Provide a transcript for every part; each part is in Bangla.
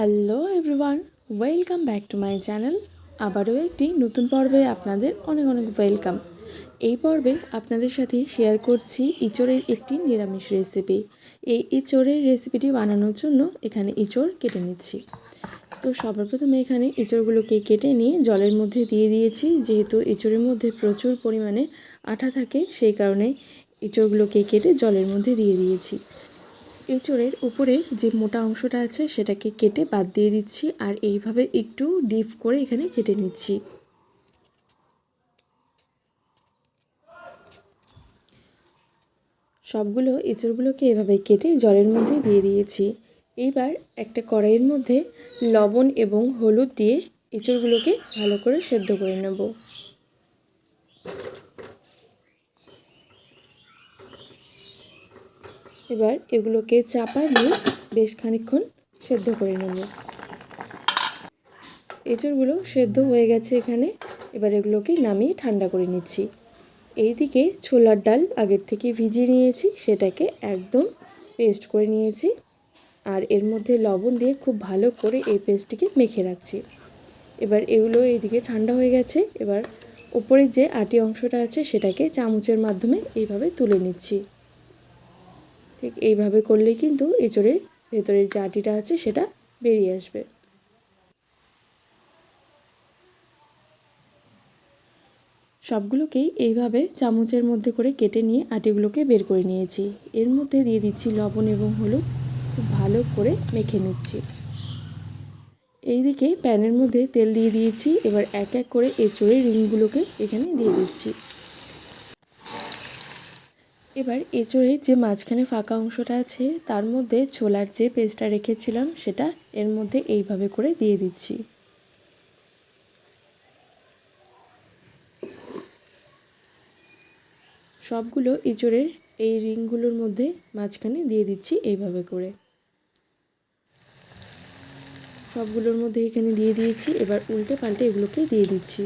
Hello everyone welcome back to my channel আবারও একটি নতুন পর্বে আপনাদের অনেক অনেক ওয়েলকাম এই পর্বে আপনাদের সাথে শেয়ার করছি ইঁচড়ের একটি নিরামিষ রেসিপি এই ইঁচড়ের রেসিপিটি বানানোর জন্য এখানে ইঁচড় কেটে নিচ্ছি। তো সবার প্রথমে এখানে এঁচড়গুলোকে কেটে নিয়ে জলের মধ্যে দিয়ে দিয়েছি। যেহেতু এঁচড়ের মধ্যে প্রচুর পরিমাণে আঠা থাকে, সেই কারণে এঁচড়গুলোকে কেটে জলের মধ্যে দিয়ে দিয়েছি। এঁচড়ের উপরের যে মোটা অংশটা আছে সেটাকে কেটে বাদ দিয়ে দিচ্ছি আর এইভাবে একটু ডিপ করে এখানে কেটে নিচ্ছি। সবগুলো এঁচড়গুলোকে এভাবে কেটে জলের মধ্যে দিয়ে দিয়েছি। এইবার একটা কড়াইয়ের মধ্যে লবণ এবং হলুদ দিয়ে এঁচড়গুলোকে ভালো করে সেদ্ধ করে নেব। এবার এগুলোকে চাপা দিয়ে বেশ খানিক্ষণ সেদ্ধ করে নেব। এঁচড়গুলো সেদ্ধ হয়ে গেছে এখানে। এবার এগুলোকে নামিয়ে ঠান্ডা করে নিচ্ছি। এইদিকে ছোলার ডাল আগের থেকে ভিজিয়ে নিয়েছি, সেটাকে একদম পেস্ট করে নিয়েছি। আর এর মধ্যে লবণ দিয়ে খুব ভালো করে এই পেস্টটিকে মেখে রাখছি। এবার এগুলো এইদিকে ঠান্ডা হয়ে গেছে। এবার উপরে যে আটি অংশটা আছে, সেটাকে চামচের মাধ্যমে এইভাবে তুলে নিচ্ছি। ঠিক এইভাবে করলেই কিন্তু এঁচড়ের ভেতরের যে আটিটা আছে সেটা বেরিয়ে আসবে। সবগুলোকেই এইভাবে চামচের মধ্যে করে কেটে নিয়ে আটিগুলোকে বের করে নিয়েছি। এর মধ্যে দিয়ে দিচ্ছি লবণ এবং হলুদ। খুব ভালো করে মেখে নিচ্ছি। এইদিকে প্যানের মধ্যে তেল দিয়ে দিয়েছি। এবার এক এক করে এঁচড়ের রিংগুলোকে এখানে দিয়ে দিচ্ছি। এবার এঁচড়ে যে মাঝখানে ফাঁকা অংশটা আছে, তার মধ্যে ছোলার যে পেস্টটা রেখেছিলাম, সেটা এর মধ্যে এইভাবে করে দিয়ে দিচ্ছি। সবগুলো এঁচড়ের এই রিংগুলোর মধ্যে মাঝখানে দিয়ে দিচ্ছি এইভাবে করে। সবগুলোর মধ্যে এখানে দিয়ে দিয়েছি, এবার উল্টে পাল্টে এগুলোকে দিয়ে দিচ্ছি।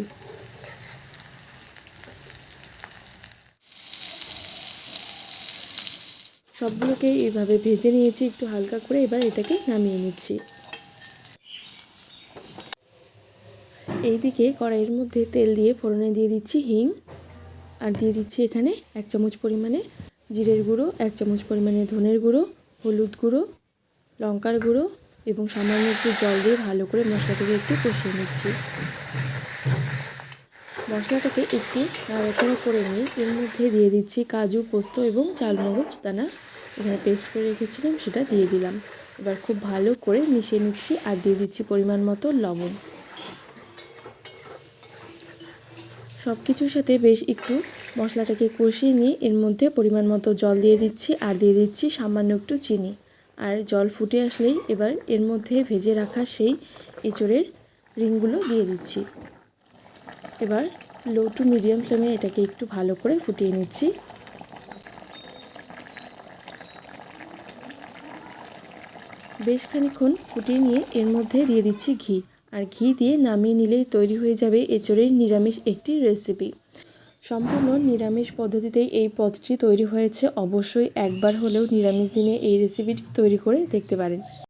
সবগুলোকে এইভাবে ভেজে নিয়েছি, একটু হালকা করে এবার এটাকে নামিয়ে নিচ্ছি। এইদিকে কড়াইয়ের মধ্যে তেল দিয়ে ফোড়নে দিয়ে দিচ্ছি হিং, আর দিয়ে দিচ্ছি এখানে এক চামচ পরিমাণে জিরের গুঁড়ো, এক চামচ পরিমাণে ধনের গুঁড়ো, হলুদ গুঁড়ো, লঙ্কার গুঁড়ো, এবং সামান্য একটু জল দিয়ে ভালো করে মশলাটাকে একটু কষিয়ে নিচ্ছি। মশলাটাকে একটু নাড়াচাড়া করে নিয়ে এর মধ্যে দিয়ে দিচ্ছি কাজু, পোস্ত এবং চালমগজ। দানা এখানে পেস্ট করে রেখেছিলাম, সেটা দিয়ে দিলাম। এবার খুব ভালো করে মিশিয়ে নিচ্ছি আর দিয়ে দিচ্ছি পরিমাণ মতো লবণ। সব কিছুর সাথে বেশ একটু মশলাটাকে কষিয়ে নিয়ে এর মধ্যে পরিমাণ মতো জল দিয়ে দিচ্ছি আর দিয়ে দিচ্ছি সামান্য একটু চিনি। আর জল ফুটে আসলেই এবার এর মধ্যে ভেজে রাখা সেই এঁচড়ের রিংগুলো দিয়ে দিচ্ছি। এবার লো টু মিডিয়াম ফ্লেমে এটাকে একটু ভালো করে ফুটিয়ে নিচ্ছি। বেশ খানিক্ষণ ফুটিয়ে নিয়ে এর মধ্যে দিয়ে দিচ্ছি ঘি। আর ঘি দিয়ে নামিয়ে নিলেই তৈরি হয়ে যাবে এঁচড়ের নিরামিষ একটি রেসিপি সম্পূর্ণ নিরামিষ পদ্ধতিতেই এই পদটি তৈরি হয়েছে। অবশ্যই একবার হলেও নিরামিষ দিনে এই রেসিপিটি তৈরি করে দেখতে পারেন।